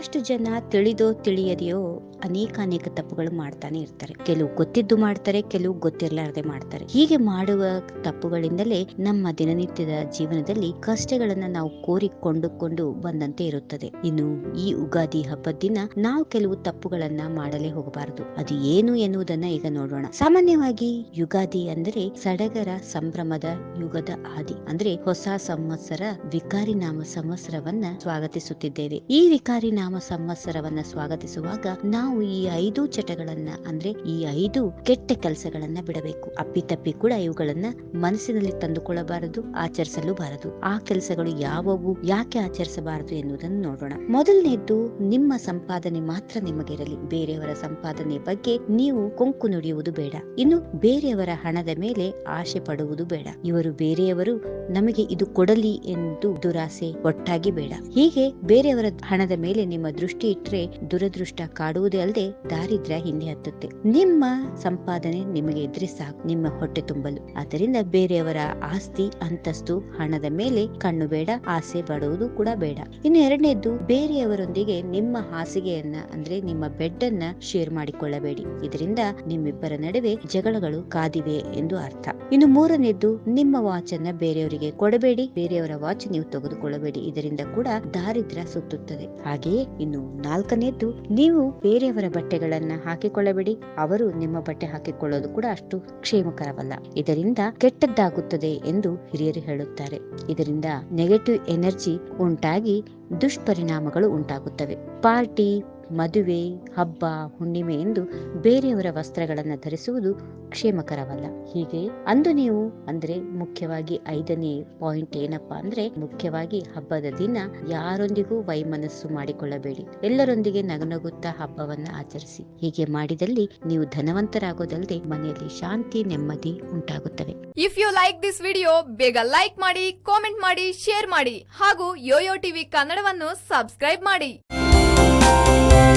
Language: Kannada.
ಬಹಳಷ್ಟು ಜನ ತಿಳಿದೋ ತಿಳಿಯದೆಯೋ ಅನೇಕ ಅನೇಕ ತಪ್ಪುಗಳು ಮಾಡ್ತಾನೆ ಇರ್ತಾರೆ. ಕೆಲವು ಗೊತ್ತಿದ್ದು ಮಾಡ್ತಾರೆ, ಕೆಲವು ಗೊತ್ತಿರಲಾರದೆ ಮಾಡ್ತಾರೆ. ಹೀಗೆ ಮಾಡುವ ತಪ್ಪುಗಳಿಂದಲೇ ನಮ್ಮ ದಿನನಿತ್ಯದ ಜೀವನದಲ್ಲಿ ಕಷ್ಟಗಳನ್ನ ನಾವು ಕೋರಿಕೊಂಡುಕೊಂಡು ಬಂದಂತೆ ಇರುತ್ತದೆ. ಇನ್ನು ಈ ಉಗಾದಿ ಹಬ್ಬದ ದಿನ ನಾವು ಕೆಲವು ತಪ್ಪುಗಳನ್ನ ಮಾಡಲೇ ಹೋಗಬಾರದು. ಅದು ಏನು ಎನ್ನುವುದನ್ನ ಈಗ ನೋಡೋಣ. ಸಾಮಾನ್ಯವಾಗಿ ಯುಗಾದಿ ಅಂದರೆ ಸಡಗರ ಸಂಭ್ರಮದ ಯುಗದ ಆದಿ ಅಂದ್ರೆ ಹೊಸ ಸಂವತ್ಸರ ವಿಕಾರಿ ನಾಮ ಸಂವತ್ಸರವನ್ನ ಸ್ವಾಗತಿಸುತ್ತಿದ್ದೇವೆ. ಈ ವಿಕಾರಿ ನಾಮ ಸಂವತ್ಸರವನ್ನ ಸ್ವಾಗತಿಸುವಾಗ ನಾವು ಈ ಐದು ಚಟಗಳನ್ನ, ಅಂದ್ರೆ ಈ ಐದು ಕೆಟ್ಟ ಕೆಲಸಗಳನ್ನ ಬಿಡಬೇಕು. ಅಪ್ಪಿತಪ್ಪಿ ಕೂಡ ಇವುಗಳನ್ನ ಮನಸ್ಸಿನಲ್ಲಿ ತಂದುಕೊಳ್ಳಬಾರದು ಆಚರಿಸಲು ಬಾರದು ಆ ಕೆಲಸಗಳು ಯಾವವು, ಯಾಕೆ ಆಚರಿಸಬಾರದು ಎನ್ನುವುದನ್ನು ನೋಡೋಣ. ಮೊದಲನೇದ್ದು, ನಿಮ್ಮ ಸಂಪಾದನೆ ಮಾತ್ರ ನಿಮಗಿರಲಿ. ಬೇರೆಯವರ ಸಂಪಾದನೆ ಬಗ್ಗೆ ನೀವು ಕೊಂಕು ನುಡಿಯುವುದು ಬೇಡ. ಇನ್ನು ಬೇರೆಯವರ ಹಣದ ಮೇಲೆ ಆಶೆ ಪಡುವುದು ಬೇಡ. ಇವರು ಬೇರೆಯವರು ನಮಗೆ ಇದು ಕೊಡಲಿ ಎಂದು ದುರಾಸೆ ಒಟ್ಟಾಗಿ ಬೇಡ. ಹೀಗೆ ಬೇರೆಯವರ ಹಣದ ಮೇಲೆ ನಿಮ್ಮ ದೃಷ್ಟಿ ಇಟ್ಟರೆ ದುರದೃಷ್ಟ ಕಾಡುವುದೇ ಅಲ್ಲದೆ ದಾರಿದ್ರ್ಯ ಹಿಂದೆ ಹತ್ತುತ್ತೆ. ನಿಮ್ಮ ಸಂಪಾದನೆ ನಿಮಗೆ ಇದ್ರೆ ಸಾಕು. ನಿಮ್ಮ ಹೊಟ್ಟೆ ತುಂಬಲು. ಆದ್ದರಿಂದ ಬೇರೆಯವರ ಆಸ್ತಿ, ಅಂತಸ್ತು, ಹಣದ ಮೇಲೆ ಕಣ್ಣು ಬೇಡ, ಆಸೆ ಪಡುವುದು ಕೂಡ ಬೇಡ. ಇನ್ನು ಎರಡನೇದ್ದು, ಬೇರೆಯವರೊಂದಿಗೆ ನಿಮ್ಮ ಹಾಸಿಗೆಯನ್ನ, ಅಂದ್ರೆ ನಿಮ್ಮ ಬೆಡ್ ಅನ್ನ ಶೇರ್ ಮಾಡಿಕೊಳ್ಳಬೇಡಿ. ಇದರಿಂದ ನಿಮ್ಮಿಬ್ಬರ ನಡುವೆ ಜಗಳಗಳು ಕಾದಿವೆ ಎಂದು ಅರ್ಥ. ಇನ್ನು ಮೂರನೇದ್ದು, ನಿಮ್ಮ ವಾಚ್ ಅನ್ನ ಬೇರೆಯವರಿಗೆ ಕೊಡಬೇಡಿ. ಬೇರೆಯವರ ವಾಚ್ ನೀವು ತೆಗೆದುಕೊಳ್ಳಬೇಡಿ. ಇದರಿಂದ ಕೂಡ ದಾರಿದ್ರ್ಯ ಸುತ್ತುತ್ತದೆ. ಹಾಗೆಯೇ ಇನ್ನು ನಾಲ್ಕನೇದ್ದು, ನೀವು ಬೇರೆಯವರ ಬಟ್ಟೆಗಳನ್ನ ಹಾಕಿಕೊಳ್ಳಬೇಡಿ. ಅವರು ನಿಮ್ಮ ಬಟ್ಟೆ ಹಾಕಿಕೊಳ್ಳೋದು ಕೂಡ ಅಷ್ಟು ಕ್ಷೇಮಕರವಲ್ಲ. ಇದರಿಂದ ಕೆಟ್ಟದ್ದಾಗುತ್ತದೆ ಎಂದು ಹಿರಿಯರು ಹೇಳುತ್ತಾರೆ. ಇದರಿಂದ ನೆಗೆಟಿವ್ ಎನರ್ಜಿ ಉಂಟಾಗಿ ದುಷ್ಪರಿಣಾಮಗಳು ಉಂಟಾಗುತ್ತವೆ. ಪಾರ್ಟಿ ಮದುವೆ, ಹಬ್ಬ, ಹುಣ್ಣಿಮೆ ಎಂದು ಬೇರೆಯವರ ವಸ್ತ್ರಗಳನ್ನು ಧರಿಸುವುದು ಕ್ಷೇಮಕರವಲ್ಲ. ಹೀಗೆ ಅಂದು ನೀವು, ಅಂದ್ರೆ ಮುಖ್ಯವಾಗಿ ಐದನೇ ಪಾಯಿಂಟ್ ಏನಪ್ಪಾ ಅಂದ್ರೆ, ಮುಖ್ಯವಾಗಿ ಹಬ್ಬದ ದಿನ ಯಾರೊಂದಿಗೂ ವೈಮನಸ್ಸು ಮಾಡಿಕೊಳ್ಳಬೇಡಿ. ಎಲ್ಲರೊಂದಿಗೆ ನಗುನಗುತ್ತಾ ಹಬ್ಬವನ್ನ ಆಚರಿಸಿ. ಹೀಗೆ ಮಾಡಿದಲ್ಲಿ ನೀವು ಧನವಂತರಾಗೋದಲ್ಲದೆ ಮನೆಯಲ್ಲಿ ಶಾಂತಿ, ನೆಮ್ಮದಿ ಉಂಟಾಗುತ್ತವೆ. If you like this video ಬೇಗ ಲೈಕ್ ಮಾಡಿ ಕಾಮೆಂಟ್ ಮಾಡಿ ಶೇರ್ ಮಾಡಿ ಹಾಗೂ ಯೋಯೋ ಟಿವಿ ಕನ್ನಡವನ್ನು ಸಬ್ಸ್ಕ್ರೈಬ್ ಮಾಡಿ. Bye.